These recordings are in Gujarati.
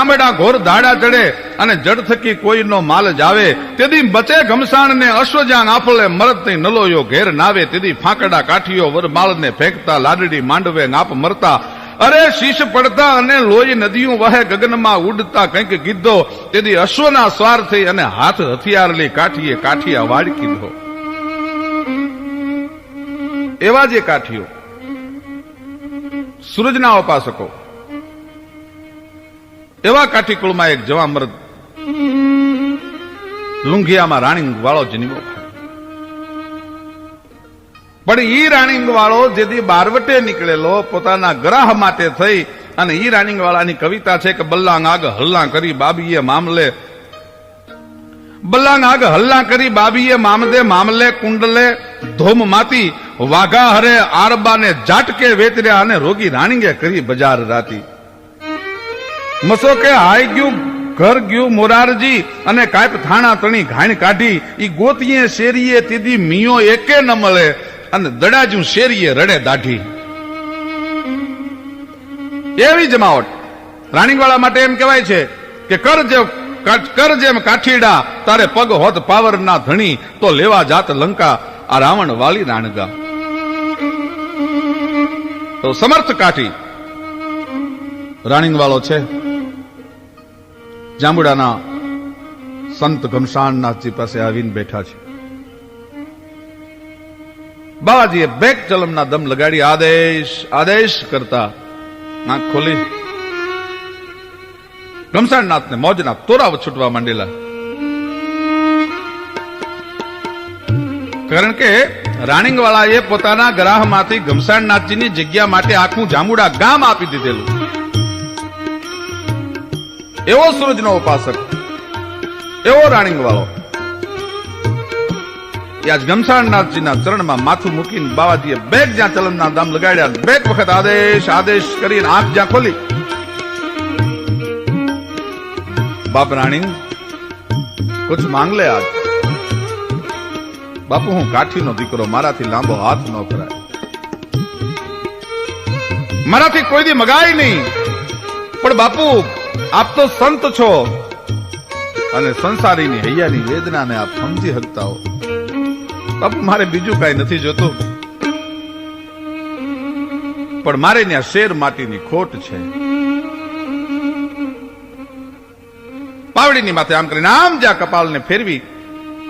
આંબેડા ઘોર દાડા ચડે અને જડ થકી કોઈનો માલ જ આવે તેદી બચે ઘમસાણ ને અશ્વજાન આફળે મરત નલોયો ઘેર નાવે તેદી ફાંકડા કાઠીઓ વરમાળ ને ફેંકતા, લાડડી માંડવે નાપ મરતા. અરે શીશ પડતા અને લોહી નદીઓ વહે ગગનમાં ઉડતા કંઈક ગીધો તેદી અશ્વના સ્વાર થઈ અને હાથ હથિયારલી કાઠીએ કાઠિયા વાડ કીધો. એવા જે કાઠીઓ, સૂરજના ઉપાસકો એવા કાઠીકુળમાં એક જવા મર્દ લુંઘિયામાં રાણીંગ વાળો જન્મ્યો પણ ઈ રાણીંગ વાળો જેથી બારવટે નીકળેલો, પોતાના ગ્રાહ માટે થઈ અને ઈ રાણીંગ વાળાની કવિતા છે કે બલ્લાંગ આગ હલ્લા કરી બાબીએ મામલે. બલ્લાંગ આગ હલ્લા કરી બાબીએ મામદે મામલે કુંડલે ધોમ માતી, વાઘા હરે આરબાને જાટકે વેતર્યા અને રોગી રાણીંગે કરી બજાર રાતી. મસો કે હાઈ ગયું, ઘર ગયું મોરારજી અને કાંઈપ થાણા તણી ઘાણ કાઢી, ઈ ગોતીએ શેરીએ તીધી મિયો એકે ન મળે અને દડાજું શેરીએ રડે દાઢી. એવી જમાવટ રાણીવાળા માટે એમ કહેવાય છે કે કર જેમ કર જેમ કાઠીડા, તારે પગ હોત પાવર ના ધણી, તો લેવા જાત લંકા, આ રાવણ વાલી રાણગા. તો સમર્થ કાઠી. રાણીંગ વાળો છે? જાંબુડાના સંત ઘમસાણનાથજી પાસે આવીને બેઠા છે. બાવાજીએ બેક ચલમના દમ લગાડી, આદેશ આદેશ કરતા આંખ ખોલી. ઘમસાણનાથને મોજના તોરાવ છૂટવા માંડેલા. કારણ કે રાણીંગવાળાએ પોતાના ગ્રાહમાંથી ઘમસાણનાથજીની જગ્યા માટે આખું જામુડા ગામ આપી દીધેલું. એવો સૂરજનો ઉપાસક, એવો રાણીંગ વાળો આજ ગમસાણનાથજીના ચરણમાં માથું મૂકીને બાવાજીએ બેગ જ્યાં ચલમના દામ લગાડ્યા, બેગ વખત આદેશ આદેશ કરીને આંખ જ્યાં ખોલી. બાપ રાણી, કુછ માંગ લે આજ. બાપુ, હું કાઠીનો દીકરો, મારાથી લાંબો હાથ ન કરાય મારાથી કોઈ દી મગાય નહીં. પણ બાપુ આપ તો સંત છો. અને સંસારીની હૈયાની વેદનાને આપ સમજી શકતા હો. બાપુ મારે બીજું કાંઈ નથી જોતું. પણ મારે ત્યાં શેર માટીની ખોટ છે. પાવડીની માથે આમ કરીને આમ જ્યાં કપાલને ફેરવી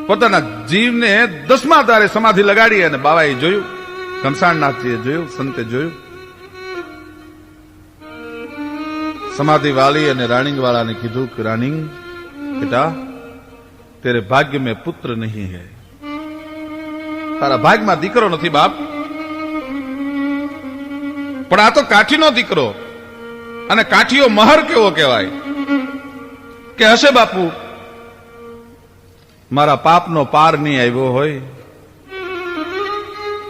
પોતાના જીવને દસમા તારે સમાધિ લગાડી અને બાવાએ જોયું. ઘમસાણનાથજીએ જોયું, સંતે જોયું. સમાધિ વાલી અને રાણીંગવાળાને કીધું કે રાણીંગ બેટા તેરે ભાગ્ય મેં પુત્ર નહીં હે તારા ભાગમાં દીકરો નથી બાપ પણ આ તો કાઠીનો દીકરો અને કાઠીઓ મહર કેવો કહેવાય? કે હશે, બાપુ? મારા પાપનો પાર નહીં આવ્યો હોય,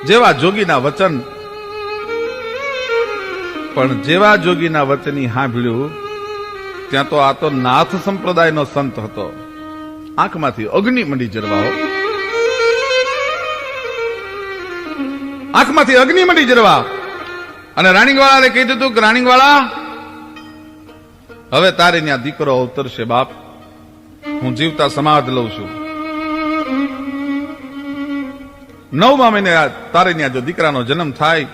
જેવા જોગીના વચન પણ જેવા જોગીના વચની સાંભળ્યું ત્યાં તો આ તો નાથ સંપ્રદાયનો સંત હતો. આંખમાંથી અગ્નિ મંડી જરવાઓ. આંખમાંથી અગ્નિ મંડી જરવા. અને રાણીંગવાળાને કહી દીધું કે રાણીંગવાળા હવે તારે ત્યાં દીકરો અવતરશે, બાપ. હું જીવતા સમાધ લઉં છું. નવમા મહિને તારે ત્યાં જો દીકરાનો જન્મ થાય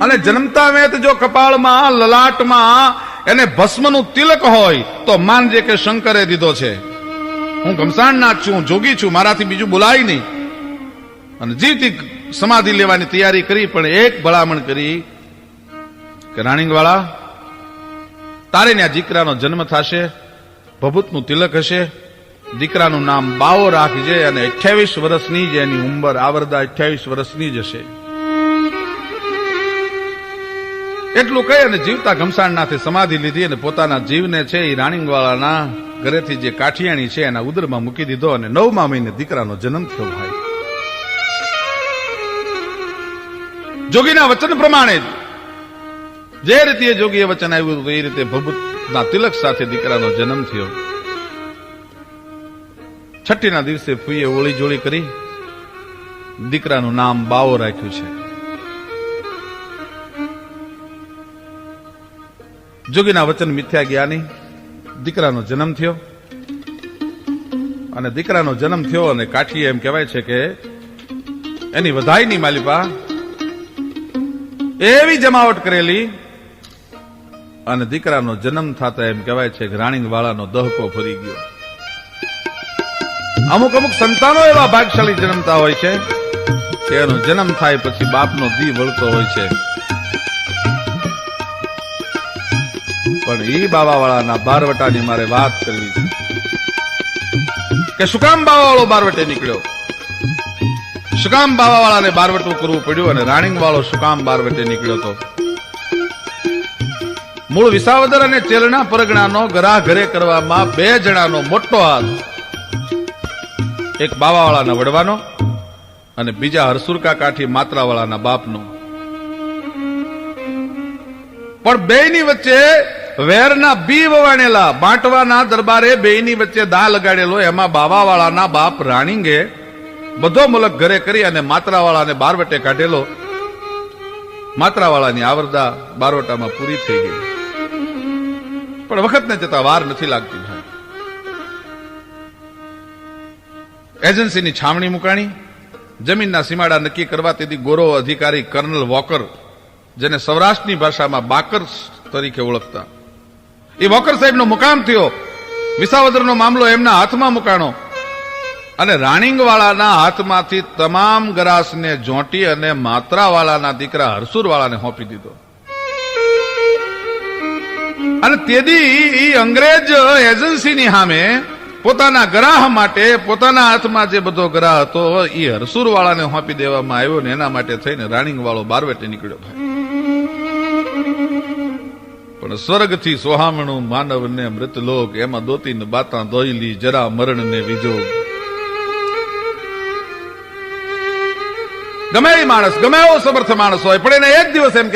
અને જન્મતા વેત જો કપાળમાં, લલાટમાં એને ભસ્મનું તિલક હોય, તો માનજે કે શંકરે દીધો છે. હું ઘમસાણનાથ છું, જોગી છું, મારાથી બીજું બોલાય નહીં. અને જીવતી સમાધિ લેવાની તૈયારી કરી, પણ એક ભલામણ કરી કે રાણીંગવાળા તારે આ દીકરાનો જન્મ થશે, ભભૂતનું તિલક હશે, દીકરાનું નામ બાવો રાખજે, અને અઠ્યાવીસ વર્ષની જ એની ઉંમર, આવરદા અઠ્યાવીસ વર્ષની જ હશે. એટલું કહી અને જીવતા ઘમસાણનાથે સમાધિ લીધી અને પોતાના જીવને છે એ રાણીંગવાળાના ઘરેથી જે કાઠિયાણી છે એના ઉદરમાં મૂકી દીધો અને નવમા મહિને દીકરાનો જન્મ થયો ભાઈ. જોગીના વચન પ્રમાણે જે રીતે જોગીએ વચન આવ્યું હતું એ રીતે ભભૂતના તિલક સાથે દીકરાનો જન્મ થયો. છઠ્ઠીના દિવસે ફૂઈએ ઓળી જોળી કરી દીકરાનું નામ બાવો રાખ્યું છે. જોગીના વચન મિથ્યા ગયા દીકરાનો જન્મ થયો. અને દીકરાનો જન્મ થયો અને કાઠી એમ કહેવાય છે કે એની વધાઈની માલિપા એવી જમાવટ કરેલી અને દીકરાનો જન્મ થતા એમ કહેવાય છે કે રાણી વાળાનો દહકો ફરી ગયો. અમુક અમુક સંતાનો એવા ભાગશાળી જન્મતા હોય છે કે એનો જન્મ થાય પછી બાપનો દી વળતો હોય છે. પણ ઈ બાવાવાળાના બારવટાની મારે વાત કરવી છે. કે શું કામ બાવાવાળો બારવટે નીકળ્યો? શું કામ બાવાવાળાને બારવટું કરવું પડ્યું અને રાણીંગવાળો શું કામ બારવટે નીકળ્યો તો? મૂળ વિસાવદર અને ચેલના પરગણાનો ગરા ઘરે કરવામાં બે જણાનો મોટો હાથ. એક બાવાવાળાના વડવાનો અને બીજા હરસુરકા કાઠી માત્રાવાળાના બાપનો. પણ બેયની વચ્ચે વેરના બી વવાણેલા બાંટવાના દરબારે બેયની વચ્ચે દા લગાડેલો એમાં બાવાવાળાના બાપ રાણીંગે બધો મુલક ઘરે કરી અને માત્રાવાળાને બારવટે કાઢેલો. માત્રાવાળાની આવરદા બારવટામાં પૂરી થઈ ગઈ. પણ વખતને જતા વાર નથી લાગતી એજન્સીની છાવણી મુકાણી, જમીનના સીમાડા નક્કી કરવા તેથી ગોરો અધિકારી કર્નલ વોકર, જેને સૌરાષ્ટ્રની ભાષામાં બાકર તરીકે ઓળખતા. એ વોકર સાહેબનો મુકામ થયો. વિસાવદરનો મામલો એમના હાથમાં મુકાણો. અને રાણીંગવાળાના હાથમાંથી તમામ ગ્રાસને ઝોંટી અને માત્રાવાળાના દીકરા હરસુરવાળાને સોંપી દીધો. અને તેથી એ અંગ્રેજ એજન્સીની સામે પોતાના ગ્રાહ માટે, પોતાના હાથમાં જે બધો ગ્રાહ હતો એ હરસુરવાળાને સોંપી દેવામાં આવ્યો ને એના માટે થઈને રાણીંગવાળો બારવેટે નીકળ્યો ભાઈ. પણ સ્વર્ગથી સોહામણું માનવને મૃતલોક, એમાં દોતીને બાતા દોયલી જરા મરણને વિજોગ. ગમે એ માણસ, ગમે એવો સમર્થ માણસ હોય, પણ એને એક દિવસ એમ